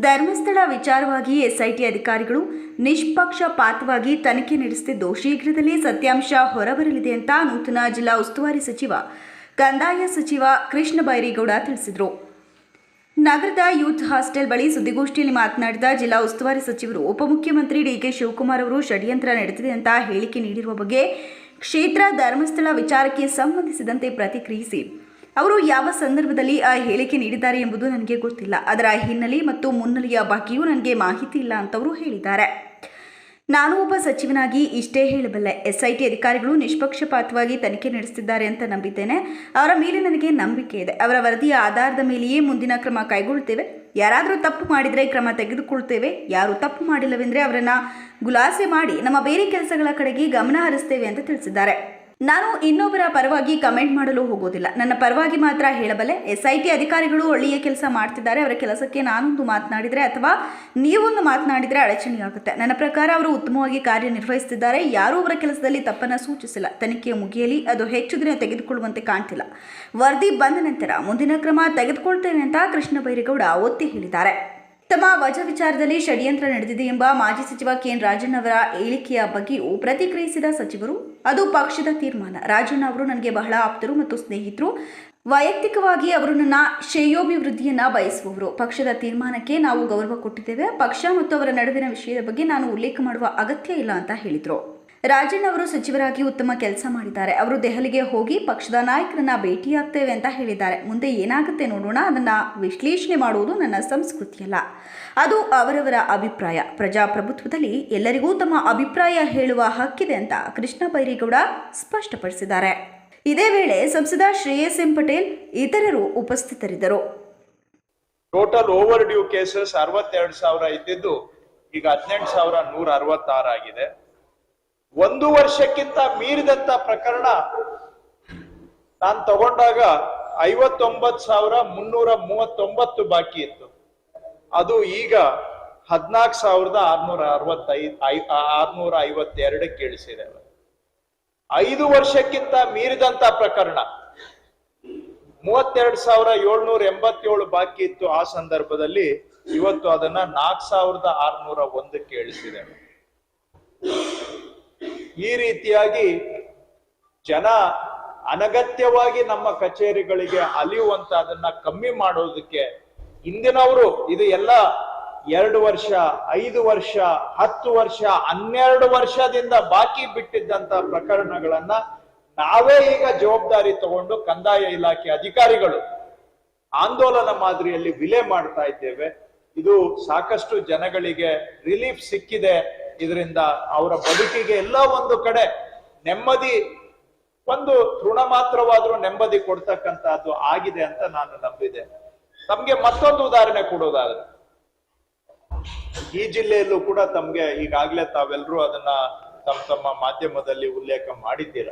ಧರ್ಮಸ್ಥಳ ವಿಚಾರವಾಗಿ ಎಸ್ಐಟಿ ಅಧಿಕಾರಿಗಳು ನಿಷ್ಪಕ್ಷಪಾತವಾಗಿ ತನಿಖೆ ನಡೆಸುತ್ತಿದ್ದು ಶೀಘ್ರದಲ್ಲೇ ಸತ್ಯಾಂಶ ಹೊರಬರಲಿದೆ ಅಂತ ನೂತನ ಜಿಲ್ಲಾ ಉಸ್ತುವಾರಿ ಸಚಿವ, ಕಂದಾಯ ಸಚಿವ ಕೃಷ್ಣ ಬೈರೇಗೌಡ ತಿಳಿಸಿದರು. ನಗರದ ಯೂತ್ ಹಾಸ್ಟೆಲ್ ಬಳಿ ಸುದ್ದಿಗೋಷ್ಠಿಯಲ್ಲಿ ಮಾತನಾಡಿದ ಜಿಲ್ಲಾ ಉಸ್ತುವಾರಿ ಸಚಿವರು, ಉಪಮುಖ್ಯಮಂತ್ರಿ ಡಿಕೆ ಶಿವಕುಮಾರ್ ಅವರು ಷಡ್ಯಂತ್ರ ನಡೆದಿದೆ ಅಂತ ಹೇಳಿಕೆ ನೀಡಿರುವ ಬಗ್ಗೆ ಕ್ಷೇತ್ರ ಧರ್ಮಸ್ಥಳ ವಿಚಾರಕ್ಕೆ ಸಂಬಂಧಿಸಿದಂತೆ ಪ್ರತಿಕ್ರಿಯಿಸಿ. ಅವರು ಯಾವ ಸಂದರ್ಭದಲ್ಲಿ ಆ ಹೇಳಿಕೆ ನೀಡಿದ್ದಾರೆ ಎಂಬುದು ನನಗೆ ಗೊತ್ತಿಲ್ಲ. ಅದರ ಹಿನ್ನೆಲೆ ಮತ್ತು ಮುನ್ನೆಲೆಯ ಬಗ್ಗೆಯೂ ನನಗೆ ಮಾಹಿತಿ ಇಲ್ಲ ಅಂತವರು ಹೇಳಿದ್ದಾರೆ. ನಾನು ಒಬ್ಬ ಸಚಿವನಾಗಿ ಇಷ್ಟೇ ಹೇಳಬಲ್ಲೆ. ಎಸ್ಐಟಿ ಅಧಿಕಾರಿಗಳು ನಿಷ್ಪಕ್ಷಪಾತವಾಗಿ ತನಿಖೆ ನಡೆಸುತ್ತಿದ್ದಾರೆ ಅಂತ ನಂಬಿದ್ದೇನೆ. ಅವರ ಮೇಲೆ ನನಗೆ ನಂಬಿಕೆ ಇದೆ. ಅವರ ವರದಿಯ ಆಧಾರದ ಮೇಲೆಯೇ ಮುಂದಿನ ಕ್ರಮ ಕೈಗೊಳ್ಳುತ್ತೇವೆ. ಯಾರಾದರೂ ತಪ್ಪು ಮಾಡಿದರೆ ಕ್ರಮ ತೆಗೆದುಕೊಳ್ತೇವೆ. ಯಾರು ತಪ್ಪು ಮಾಡಿಲ್ಲವೆಂದರೆ ಅವರನ್ನು ಗುಲಾಸೆ ಮಾಡಿ ನಮ್ಮ ಬೇರೆ ಕೆಲಸಗಳ ಕಡೆಗೆ ಗಮನ ಹರಿಸ್ತೇವೆ ಅಂತ ತಿಳಿಸಿದ್ದಾರೆ. ನಾನು ಇನ್ನೊಬ್ಬರ ಪರವಾಗಿ ಕಮೆಂಟ್ ಮಾಡಲು ಹೋಗೋದಿಲ್ಲ. ನನ್ನ ಪರವಾಗಿ ಮಾತ್ರ ಹೇಳಬಲ್ಲೆ ಎಸ್ ಐ ಟಿ ಅಧಿಕಾರಿಗಳು ಒಳ್ಳೆಯ ಕೆಲಸ ಮಾಡ್ತಿದ್ದಾರೆ, ಅವರ ಕೆಲಸಕ್ಕೆ ನಾನೊಂದು ಮಾತನಾಡಿದರೆ ಅಥವಾ ನೀವೊಂದು ಮಾತನಾಡಿದರೆ ಅಡಚಣೆಯಾಗುತ್ತೆ. ನನ್ನ ಪ್ರಕಾರ ಅವರು ಉತ್ತಮವಾಗಿ ಕಾರ್ಯನಿರ್ವಹಿಸುತ್ತಿದ್ದಾರೆ ಯಾರೂ ಅವರ ಕೆಲಸದಲ್ಲಿ ತಪ್ಪನ್ನು ಸೂಚಿಸಿಲ್ಲ. ತನಿಖೆಯ ಮುಗಿಯಲಿ, ಅದು ಹೆಚ್ಚು ದಿನ ತೆಗೆದುಕೊಳ್ಳುವಂತೆ ಕಾಣ್ತಿಲ್ಲ. ವರದಿ ಬಂದ ನಂತರ ಮುಂದಿನ ಕ್ರಮ ತೆಗೆದುಕೊಳ್ತೇನೆ ಅಂತ ಕೃಷ್ಣ ಬೈರೇಗೌಡ ಒತ್ತಿ ಹೇಳಿದ್ದಾರೆ. ತಮ್ಮ ವಜಾ ವಿಚಾರದಲ್ಲಿ ಷಡ್ಯಂತ್ರ ನಡೆದಿದೆ ಎಂಬ ಮಾಜಿ ಸಚಿವ ಕೆಎನ್ ರಾಜಣ್ಣ ಅವರ ಹೇಳಿಕೆಯ ಬಗ್ಗೆಯೂ ಪ್ರತಿಕ್ರಿಯಿಸಿದ ಸಚಿವರು, ಅದು ಪಕ್ಷದ ತೀರ್ಮಾನ. ರಾಜಣ್ಣ ಅವರು ನನಗೆ ಬಹಳ ಆಪ್ತರು ಮತ್ತು ಸ್ನೇಹಿತರು. ವೈಯಕ್ತಿಕವಾಗಿ ಅವರು ನನ್ನ ಶ್ರೇಯೋಭಿವೃದ್ಧಿಯನ್ನ ಬಯಸುವವರು. ಪಕ್ಷದ ತೀರ್ಮಾನಕ್ಕೆ ನಾವು ಗೌರವ ಕೊಟ್ಟಿದ್ದೇವೆ. ಪಕ್ಷ ಮತ್ತು ಅವರ ನಡುವಿನ ವಿಷಯದ ಬಗ್ಗೆ ನಾನು ಉಲ್ಲೇಖ ಮಾಡುವ ಅಗತ್ಯ ಇಲ್ಲ ಅಂತ ಹೇಳಿದರು. ರಾಜಣ್ಣ ಅವರು ಸಚಿವರಾಗಿ ಉತ್ತಮ ಕೆಲಸ ಮಾಡಿದ್ದಾರೆ. ಅವರು ದೆಹಲಿಗೆ ಹೋಗಿ ಪಕ್ಷದ ನಾಯಕರನ್ನ ಭೇಟಿಯಾಗ್ತೇವೆ ಅಂತ ಹೇಳಿದ್ದಾರೆ. ಮುಂದೆ ಏನಾಗುತ್ತೆ ನೋಡೋಣ. ಅದನ್ನ ವಿಶ್ಲೇಷಣೆ ಮಾಡುವುದು ನನ್ನ ಸಂಸ್ಕೃತಿಯಲ್ಲ ಅದು ಅವರವರ ಅಭಿಪ್ರಾಯ. ಪ್ರಜಾಪ್ರಭುತ್ವದಲ್ಲಿ ಎಲ್ಲರಿಗೂ ತಮ್ಮ ಅಭಿಪ್ರಾಯ ಹೇಳುವ ಹಕ್ಕಿದೆ ಅಂತ ಕೃಷ್ಣ ಬೈರೇಗೌಡ ಸ್ಪಷ್ಟಪಡಿಸಿದ್ದಾರೆ. ಇದೇ ವೇಳೆ ಸಂಸದ ಶ್ರೇಯಸ್ ಎಂ ಪಟೇಲ್ ಇತರರು ಉಪಸ್ಥಿತರಿದ್ದರು. ಟೋಟಲ್ ಓವರ್ ಡ್ಯೂ ಕೇಸಸ್ ಅರವತ್ತೆರಡು ಸಾವಿರ ಇದ್ದಿದ್ದು, ಈಗ ಹದಿನೆಂಟು ಸಾವಿರ ನೂರ ಅರವತ್ತಾರು ಆಗಿದೆ. ಒಂದು ವರ್ಷಕ್ಕಿಂತ ಮೀರಿದಂತ ಪ್ರಕರಣ ನಾನು ತಗೊಂಡಾಗ ಐವತ್ತೊಂಬತ್ತು ಸಾವಿರ ಮುನ್ನೂರ ಮೂವತ್ತೊಂಬತ್ತು ಬಾಕಿ ಇತ್ತು. ಅದು ಈಗ ಹದಿನಾಲ್ಕು ಸಾವಿರದ ಆರ್ನೂರ ಅರವತ್ತೈದು ಆರ್ನೂರ ಐವತ್ತೆರಡಕ್ಕೆ ಇಳಿಸಿದೆ ಐದು ವರ್ಷಕ್ಕಿಂತ ಮೀರಿದಂತ ಪ್ರಕರಣ. ಮೂವತ್ತೆರಡು ಸಾವಿರ ಏಳ್ನೂರ ಎಂಬತ್ತೇಳು ಬಾಕಿ ಇತ್ತು ಆ ಸಂದರ್ಭದಲ್ಲಿ ಇವತ್ತು ಅದನ್ನ ನಾಲ್ಕು ಸಾವಿರದ ಆರ್ನೂರ ಒಂದಕ್ಕೆ ಇಳಿಸಿದೆ ಈ ರೀತಿಯಾಗಿ ಜನ ಅನಗತ್ಯವಾಗಿ ನಮ್ಮ ಕಚೇರಿಗಳಿಗೆ ಅಲಿಯುವಂತ ಅದನ್ನ ಕಮ್ಮಿ ಮಾಡೋದಕ್ಕೆ ಇಂದಿನವರು ಇದು ಎಲ್ಲ ಎರಡು ವರ್ಷ, ಐದು ವರ್ಷ, ಹತ್ತು ವರ್ಷ, ಹನ್ನೆರಡು ವರ್ಷದಿಂದ ಬಾಕಿ ಬಿಟ್ಟಿದ್ದಂತ ಪ್ರಕರಣಗಳನ್ನ ನಾವೇ ಈಗ ಜವಾಬ್ದಾರಿ ತಗೊಂಡು ಕಂದಾಯ ಇಲಾಖೆ ಅಧಿಕಾರಿಗಳು ಆಂದೋಲನ ಮಾದರಿಯಲ್ಲಿ ವಿಲೆ ಮಾಡ್ತಾ ಇದ್ದೇವೆ. ಇದು ಸಾಕಷ್ಟು ಜನಗಳಿಗೆ ರಿಲೀಫ್ ಸಿಕ್ಕಿದೆ. ಇದರಿಂದ ಅವರ ಬದುಕಿಗೆ ಎಲ್ಲ ಒಂದು ಕಡೆ ನೆಮ್ಮದಿ, ಒಂದು ತೃಣ ಮಾತ್ರವಾದ್ರೂ ನೆಮ್ಮದಿ ಕೊಡ್ತಕ್ಕಂತಹದ್ದು ಆಗಿದೆ ಅಂತ ನಾನು ನಂಬಿದೆ ತಮ್ಗೆ ಮತ್ತೊಂದು ಉದಾಹರಣೆ ಕೊಡೋದಾದ್ರೆ, ಈ ಜಿಲ್ಲೆಯಲ್ಲೂ ಕೂಡ ತಮ್ಗೆ ಈಗಾಗ್ಲೇ ತಾವೆಲ್ಲರೂ ಅದನ್ನ ತಮ್ಮ ತಮ್ಮ ಮಾಧ್ಯಮದಲ್ಲಿ ಉಲ್ಲೇಖ ಮಾಡಿದ್ದೀರ?